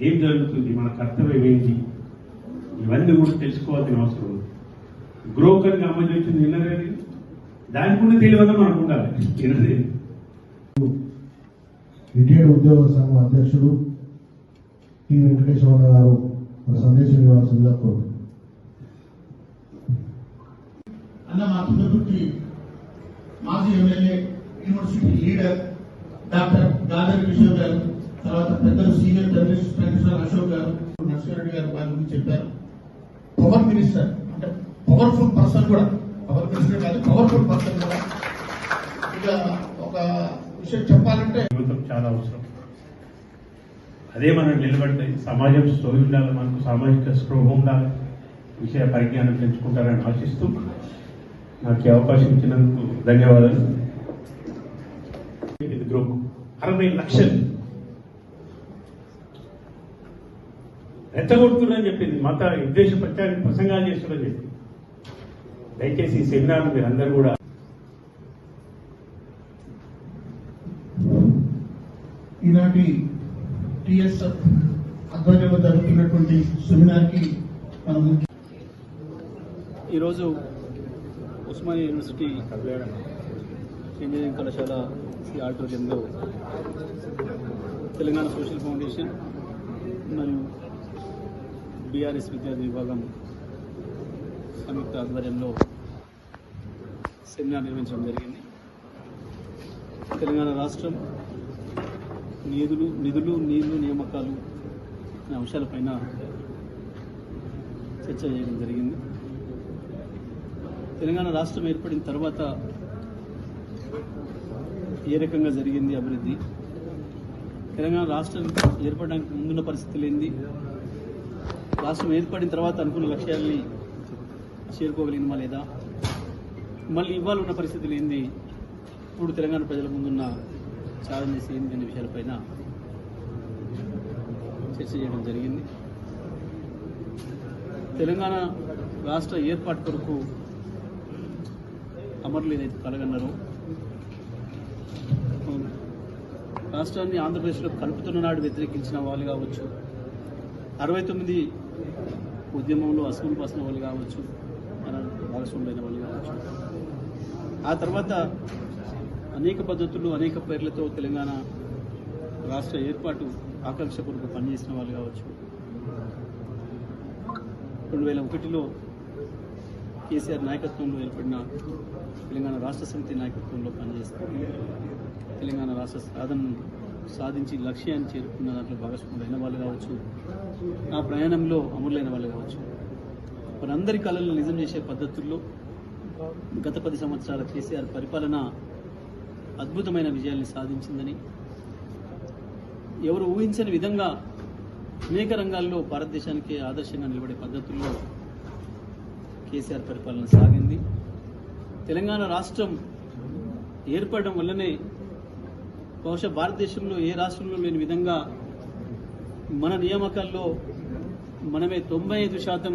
ఏం జరుగుతుంది? మన కర్తవ్యం ఏంటి? ఇవన్నీ కూడా తెలుసుకోవాల్సిన అవసరం ఉంది. బ్రోకర్గా అమలు వచ్చింది విన్నరేది దాని కూడా తెలియదు మనకు ఉండాలి. రిటైర్డ్ ఉద్యోగ సంఘం అధ్యక్షుడు టి వెంకటేశ్వర గారు ఒక సందేశం ఇవ్వాల్సిందిగా కోరు అన్న మా తుంగతుర్తి మాజీ MLA university leader doctor Gadar Kishore గారు తర్వాత పెద్దలు senior journalist professor Ashok garu Narasimha Reddy గారు వారి గురించి చెప్పారు. పవర్ మినిస్టర్ అంటే పవర్ఫుల్ పర్సన్ కూడా పవర్ మినిస్టర్ కాదు పవర్ఫుల్ పర్సన్ కూడా. ఇక ఒక విషయం చెప్పాలంటే యువతకు చాలా అవసరం. అదే మనం నిలబడితే సమాజం స్టోరీ ఉండాలి మనకు సామాజిక స్పృహ ఉండాలి విషయ పరిజ్ఞానం పెంచుకుంటారని ఆశిస్తూ నాకు అవకాశం ఇచ్చినందుకు ధన్యవాదాలు. గ్రూప్. అరవై లక్షలు. రెచ్చగొడుతున్నారని చెప్పింది. మత ఉద్దేశ ప్రచారం ప్రసంగాలు చేస్తున్నారని చెప్పింది. దయచేసి ఈ సెమినార్ మీరు అందరూ కూడా ఈనాటి టిఎస్ ఆధ్వర్యంలో జరుగుతున్నటువంటి సెమినార్కి మనం ఈరోజు ఉస్మానియా యూనివర్సిటీ ఇంజనీరింగ్ కళాశాల ఆడిటోరియంలో తెలంగాణ సోషల్ ఫౌండేషన్ మరియు బీఆర్ఎస్ విద్యార్థి విభాగం సంయుక్త ఆధ్వర్యంలో సెమినార్ నిర్వహించడం జరిగింది. తెలంగాణ రాష్ట్రం నిధులు నిధులు నీళ్ళు నియామకాలు అనే అంశాలపైన చర్చ చేయడం జరిగింది. తెలంగాణ రాష్ట్రం ఏర్పడిన తర్వాత ఏ రకంగా జరిగింది అభివృద్ధి? తెలంగాణ రాష్ట్రం ఏర్పడడానికి ముందున్న పరిస్థితులు ఏంది? రాష్ట్రం ఏర్పడిన తర్వాత అనుకున్న లక్ష్యాల్ని చేరుకోగలిగిందా లేదా? మళ్ళీ ఇవ్వాలన్న పరిస్థితులు ఏంది? ఇప్పుడు తెలంగాణ ప్రజల ముందున్న ఛాలెంజెస్ ఏంది అనే విషయాలపైన చర్చ చేయడం జరిగింది. తెలంగాణ రాష్ట్ర ఏర్పాటు కొరకు అమరులు ఏదైతే కలగన్నారో రాష్ట్రాన్ని ఆంధ్రప్రదేశ్లో కలుపుతున్న నాడు వ్యతిరేకించిన వాళ్ళు కావచ్చు. అరవై తొమ్మిది ఉద్యమంలో అసలు పసిన వాళ్ళు కావచ్చు మన భాగస్వాములైన వాళ్ళు కావచ్చు. ఆ తర్వాత అనేక పద్ధతులు అనేక పేర్లతో తెలంగాణ రాష్ట్ర ఏర్పాటు ఆకాంక్ష కొరకు పనిచేసిన వాళ్ళు కావచ్చు. రెండు వేల ఒకటిలో కేసీఆర్ నాయకత్వంలో ఏర్పడిన తెలంగాణ రాష్ట్ర సమితి నాయకత్వంలో పనిచేస్తూ తెలంగాణ రాష్ట్ర సాధన సాధించి లక్ష్యాన్ని చేరుకున్న దాంట్లో భాగస్వాములైన వాళ్ళు కావచ్చు నా ప్రయాణంలో అమరులైన వాళ్ళు కావచ్చు. వారందరి కళలను నిజం చేసే పద్ధతుల్లో గత పది సంవత్సరాల కేసీఆర్ పరిపాలన అద్భుతమైన విజయాల్ని సాధించిందని ఎవరు ఊహించని విధంగా అనేక రంగాల్లో భారతదేశానికి ఆదర్శంగా నిలబడే పద్ధతుల్లో కేసీఆర్ పరిపాలన సాగింది. తెలంగాణ రాష్ట్రం ఏర్పడడం వల్లనే బహుశా భారతదేశంలో ఏ రాష్ట్రంలో లేని విధంగా మన నియామకాల్లో మనమే తొంభై ఐదు శాతం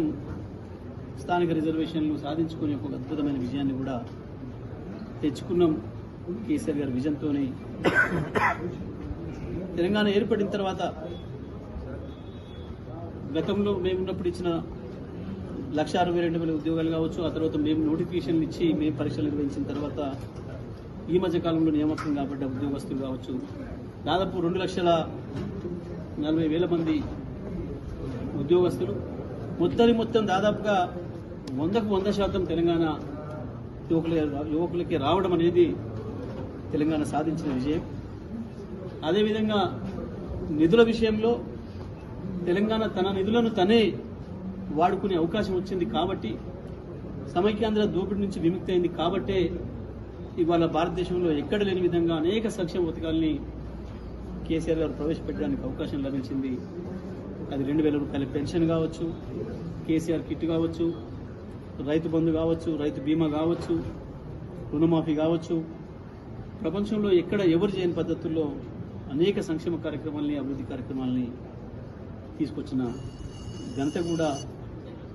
స్థానిక రిజర్వేషన్లు సాధించుకునే ఒక అద్భుతమైన విజయాన్ని కూడా తెచ్చుకున్నాం. కేసీఆర్ గారి విజన్తోనే. తెలంగాణ ఏర్పడిన తర్వాత గతంలో మేము ఉన్నప్పుడు ఇచ్చిన లక్ష అరవై రెండు వేల ఉద్యోగాలు కావచ్చు ఆ తర్వాత మేము నోటిఫికేషన్లు ఇచ్చి మేము పరీక్షలు నిర్వహించిన తర్వాత ఈ మధ్య కాలంలో నియామకం కాబట్టి ఉద్యోగస్తులు కావచ్చు దాదాపు రెండు లక్షల నలభై వేల మంది ఉద్యోగస్తులు. మొత్తాన్ని మొత్తం దాదాపుగా వందకు వంద శాతం తెలంగాణ యువకుల యువకులకి రావడం అనేది తెలంగాణ సాధించిన విజయం. అదేవిధంగా నిధుల విషయంలో తెలంగాణ తన నిధులను తనే వాడుకునే అవకాశం వచ్చింది కాబట్టి సమైక్యాంధ్ర దోపిడి నుంచి విముక్తి అయింది కాబట్టే ఇవాళ భారతదేశంలో ఎక్కడ లేని విధంగా అనేక సంక్షేమ పథకాలని కేసీఆర్ గారు ప్రవేశపెట్టడానికి అవకాశం లభించింది. అది రెండు వేల రూపాయల పెన్షన్ కావచ్చు కేసీఆర్ కిట్ కావచ్చు రైతు బంధు కావచ్చు రైతు బీమా కావచ్చు రుణమాఫీ కావచ్చు. ప్రపంచంలో ఎక్కడ ఎవరు చేయని పద్ధతుల్లో అనేక సంక్షేమ కార్యక్రమాలని అభివృద్ధి కార్యక్రమాలని తీసుకొచ్చిన ఘనత కూడా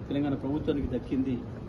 తెలంగాణ ప్రభుత్వానికి దక్కింది.